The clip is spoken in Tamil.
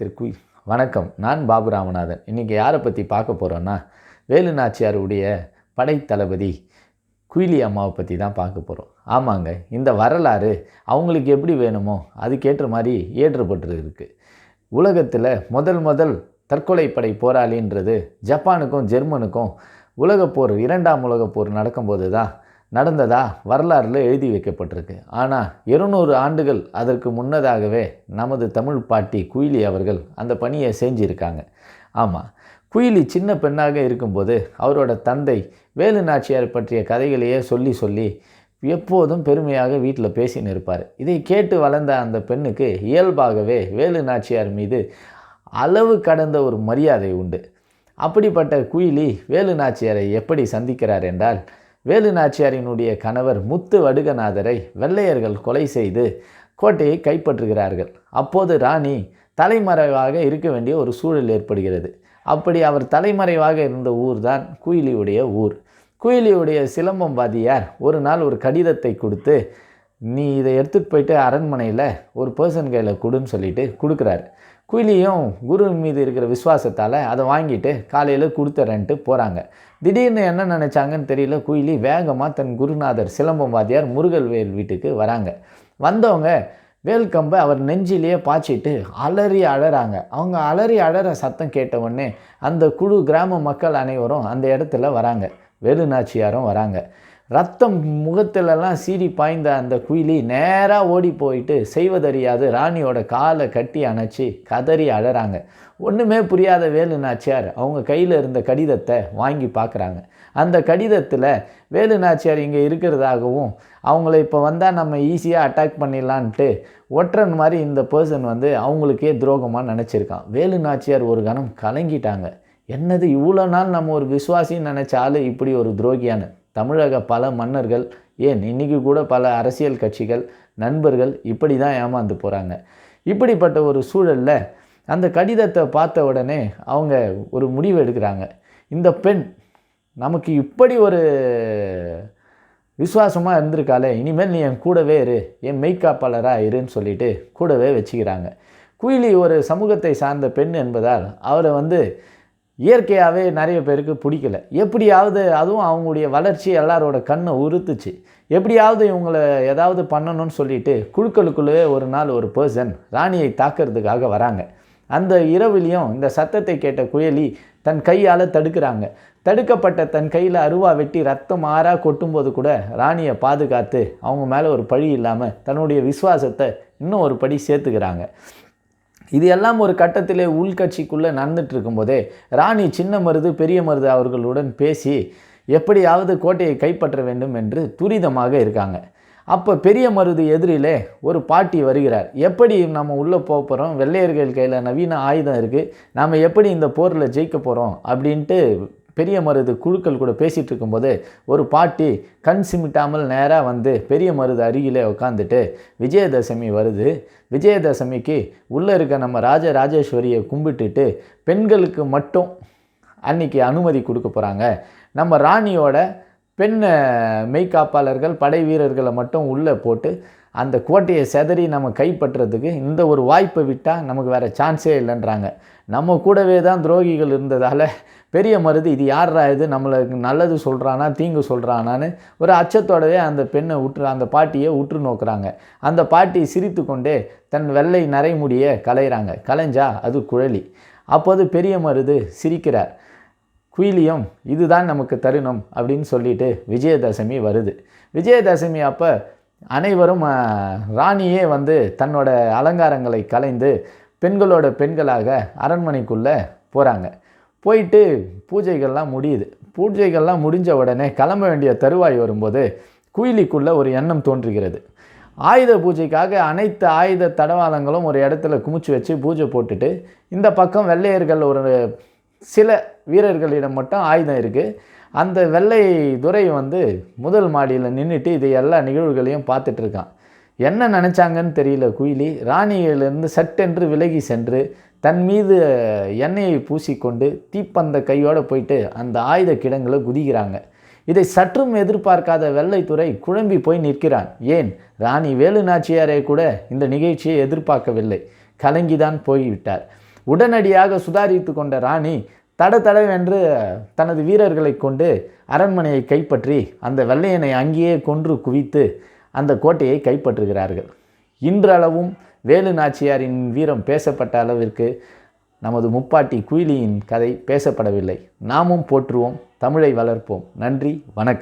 திருக்குயில் வணக்கம் நான் பாபு ராமநாதன். இன்றைக்கி யாரை பற்றி பார்க்க போகிறோன்னா வேலு நாச்சியாருடைய படைத்தளபதி குயிலி அம்மாவை பற்றி தான் பார்க்க போகிறோம் ஆமாங்க இந்த வரலாறு அவங்களுக்கு எப்படி வேணுமோ அதுக்கேற்ற மாதிரி ஏற்றப்பட்டு இருக்குது உலகத்தில் முதல் முதல் தற்கொலைப்படை போராளின்றது ஜப்பானுக்கும் ஜெர்மனுக்கும் உலகப்போர் இரண்டாம் உலகப்போர் நடக்கும்போது தான் நடந்ததா? வரலாறில் எழுதி வைக்கப்பட்டிருக்கு. ஆனால் இருநூறு ஆண்டுகள் அதற்கு முன்னதாகவே நமது தமிழ் பாட்டி குயிலி அவர்கள் அந்த பணியை செஞ்சுருக்காங்க. ஆமாம் குயிலி சின்ன பெண்ணாக இருக்கும்போது அவரோட தந்தை வேலு நாச்சியார் பற்றிய கதைகளையே சொல்லி சொல்லி எப்போதும் பெருமையாக வீட்டில் பேசின்னு இருப்பார். இதை கேட்டு வளர்ந்த அந்த பெண்ணுக்கு இயல்பாகவே வேலு நாச்சியார் மீது அளவு கடந்த ஒரு மரியாதை உண்டு. அப்படிப்பட்ட குயிலி வேலு நாச்சியாரை எப்படி சந்திக்கிறார் என்றால் வேலு நாச்சியாரினுடைய கணவர் முத்து வடுகநாதரை வெள்ளையர்கள் கொலை செய்து கோட்டையை கைப்பற்றுகிறார்கள். அப்போது ராணி தலைமறைவாக இருக்க வேண்டிய ஒரு சூழல் ஏற்படுகிறது. அப்படி அவர் தலைமறைவாக இருந்த ஊர் தான் குயிலியுடைய ஊர். குயிலியுடைய சிலம்பம் வாதியார் ஒரு நாள் ஒரு கடிதத்தை கொடுத்து நீ இதை எடுத்துகிட்டு போயிட்டு அரண்மனையில் ஒரு பர்சன் கையில் கொடுன்னு சொல்லிட்டு கொடுக்குறாரு. குயிலியும் குரு மீது இருக்கிற விசுவாசத்தால் அதை வாங்கிட்டு காலையில் கொடுத்துறேன்ட்டு போகிறாங்க திடீர்னு என்ன நினச்சாங்கன்னு தெரியல குயிலி வேகமாக தன் குருநாதர் சிலம்பம் வாத்தியார் முருகல்வேல் வீட்டுக்கு வராங்க. வந்தவங்க வேல்கம்பை அவர் நெஞ்சிலேயே பாய்ச்சிட்டு அலறி அழறாங்க. அவங்க அலறி அழற சத்தம் கேட்டவுடனே அந்த குழு கிராம மக்கள் அனைவரும் அந்த இடத்துல வராங்க. வேலு நாச்சியாரும் வராங்க. ரத்தம் முகத்திலெல்லாம் சீறி பாய்ந்த அந்த குயிலி நேராக ஓடி போயிட்டு செய்வதறியாது. ராணியோட காலை கட்டி அணைச்சி கதறி அழறாங்க. ஒன்றுமே புரியாத வேலு நாச்சியார் அவங்க கையில் இருந்த கடிதத்தை வாங்கி பார்க்குறாங்க அந்த கடிதத்தில் வேலு நாச்சியார் இங்கே இருக்கிறதாகவும் அவங்கள இப்போ வந்தால் நம்ம ஈஸியாக அட்டாக் பண்ணிடலான்ட்டு ஒற்றன் மாதிரி இந்த பர்சன் வந்து அவங்களுக்கே துரோகமாக நினச்சிருக்கான். வேலு நாச்சியார் ஒரு கணம் கலங்கிட்டாங்க. என்னது இவ்வளோ நாள் நம்ம ஒரு விசுவாசின்னு நினச்ச ஆள் இப்படி ஒரு துரோகியான்னு? தமிழக பல மன்னர்கள் ஏன் இன்றைக்கி கூட பல அரசியல் கட்சிகள் நண்பர்கள் இப்படி தான் ஏமாந்து போகிறாங்க இப்படிப்பட்ட ஒரு சூழலில் அந்த கடிதத்தை பார்த்த உடனே அவங்க ஒரு முடிவு எடுக்கிறாங்க. இந்த பெண் நமக்கு இப்படி ஒரு விசுவாசமாக இருந்திருக்காளே இனிமேல் நீ என் கூடவே இரு என் மெய்க்காப்பாளராக இருன்னு சொல்லிட்டு கூடவே வச்சுக்கிறாங்க. குயிலி ஒரு சமூகத்தை சார்ந்த பெண் என்பதால் அவரை வந்து இயற்கையாகவே நிறைய பேருக்கு பிடிக்கல. எப்படியாவது அதுவும் அவங்களுடைய வளர்ச்சி எல்லாரோட கண்ணை உறுத்துச்சு. எப்படியாவது இவங்களை ஏதாவது பண்ணணும்னு சொல்லிட்டு குழுக்களுக்குள்ளே ஒரு நாள் ஒரு பர்சன் ராணியை தாக்கிறதுக்காக வராங்க. அந்த இரவுலேயும் இந்த சத்தத்தை கேட்ட குயலி தன் கையால் தடுக்கிறாங்க. தடுக்கப்பட்ட தன் கையில் அருவா வெட்டி ரத்தம் ஆறா கொட்டும்போது கூட ராணியை பாதுகாத்து அவங்க மேலே ஒரு பழி இல்லாமல் தன்னுடைய விசுவாசத்தை இன்னும் ஒரு படி சேர்த்துக்கிறாங்க. இது எல்லாம் ஒரு கட்டத்திலே உள்கட்சிக்குள்ளே நடந்துட்டு இருக்கும்போதே ராணி சின்ன மருது பெரிய மருது அவர்களுடன் பேசி எப்படியாவது கோட்டையை கைப்பற்ற வேண்டும் என்று துரிதமாக இருக்காங்க. அப்போ பெரிய மருது எதிரிலே ஒரு பாட்டி வருகிறார். எப்படி நம்ம உள்ளே போக போகிறோம்? வெள்ளையர்கள் கையில் நவீன ஆயுதம் இருக்குது. நாம் எப்படி இந்த போரில் ஜெயிக்க போகிறோம்? அப்படின்ட்டு பெரிய மருது குழுக்கள் கூட பேசிகிட்டு இருக்கும்போது ஒரு பாட்டி கண் சிமிட்டாமல் நேராக வந்து பெரிய மருது அருகிலே உட்காந்துட்டு விஜயதசமி வருது. விஜயதசமிக்கு உள்ளே இருக்க நம்ம ராஜ ராஜேஸ்வரியை கும்பிட்டுட்டு பெண்களுக்கு மட்டும் அன்னைக்கு அனுமதி கொடுக்க போகிறாங்க நம்ம ராணியோட பெண் மெய்காப்பாளர்கள் படை வீரர்களை மட்டும் உள்ளே போட்டு அந்த கோட்டையை செதறி நம்ம கைப்பற்றுறதுக்கு இந்த ஒரு வாய்ப்பை விட்டால் நமக்கு வேறு சான்ஸே இல்லைன்றாங்க. நம்ம கூடவே தான் துரோகிகள் இருந்ததால் பெரிய மருது இது யாரா இது? நம்மளுக்கு நல்லது சொல்கிறானா தீங்கு சொல்கிறானான்னு ஒரு அச்சத்தோடவே அந்த பெண்ணை உற்று அந்த பாட்டியை உற்று நோக்குறாங்க. அந்த பாட்டி சிரித்து கொண்டே தன் வெள்ளை நரைமுடிய கலைகிறாங்க கலைஞ்சா அது குழலி. அப்போது பெரிய மருது சிரிக்கிறார். குயிலியும் இதுதான் நமக்கு தருணம் அப்படின்னு சொல்லிட்டு விஜயதசமி வருது. விஜயதசமி அப்போ அனைவரும் ராணியே வந்து தன்னோட அலங்காரங்களை கலைந்து பெண்களோட பெண்களாக அரண்மனைக்குள்ளே போகிறாங்க போயிட்டு பூஜைகள்லாம் முடியுது. பூஜைகள்லாம் முடிஞ்ச உடனே கிளம்ப வேண்டிய தருவாய் வரும்போது குயிலிக்குள்ளே ஒரு எண்ணம் தோன்றுகிறது. ஆயுத பூஜைக்காக அனைத்து ஆயுத தடவாளங்களும் ஒரு இடத்துல குமிச்சு வச்சு பூஜை போட்டுட்டு இந்த பக்கம் வெள்ளையர்கள் ஒரு சில வீரர்களிடம் மட்டும் ஆயுதம் இருக்குது அந்த வெள்ளை துரை வந்து முதல் மாடியில் நின்றுட்டு இது எல்லா நிகழ்வுகளையும் பார்த்துட்ருக்கான் என்ன நினச்சாங்கன்னு தெரியல குயிலி. ராணியிலிருந்து சட்டென்று விலகி சென்று தன் மீது எண்ணெயை பூசிக்கொண்டு தீப்பந்த கையோடு போயிட்டு அந்த ஆயுத கிடங்களை குதிக்கிறாங்க. இதை சற்றும் எதிர்பார்க்காத வெள்ளைத்துறை குழம்பி போய் நிற்கிறான். ஏன்? ராணி வேலு நாச்சியாரே கூட இந்த நிகழ்ச்சியை எதிர்பார்க்கவில்லை. கலங்கிதான் போய்விட்டார். உடனடியாக சுதாரித்து கொண்ட ராணி தட தடவென்று தனது வீரர்களை கொண்டு அரண்மனையை கைப்பற்றி அந்த வெள்ளையனை அங்கேயே கொன்று குவித்து அந்த கோட்டையை கைப்பற்றுகிறார்கள். இன்றளவும் வேலு நாச்சியாரின் வீரம் பேசப்பட்ட அளவிற்கு நமது முப்பாட்டி குயிலியின் கதை பேசப்படவில்லை. நாமும் போற்றுவோம் தமிழை வளர்ப்போம். நன்றி வணக்கம்.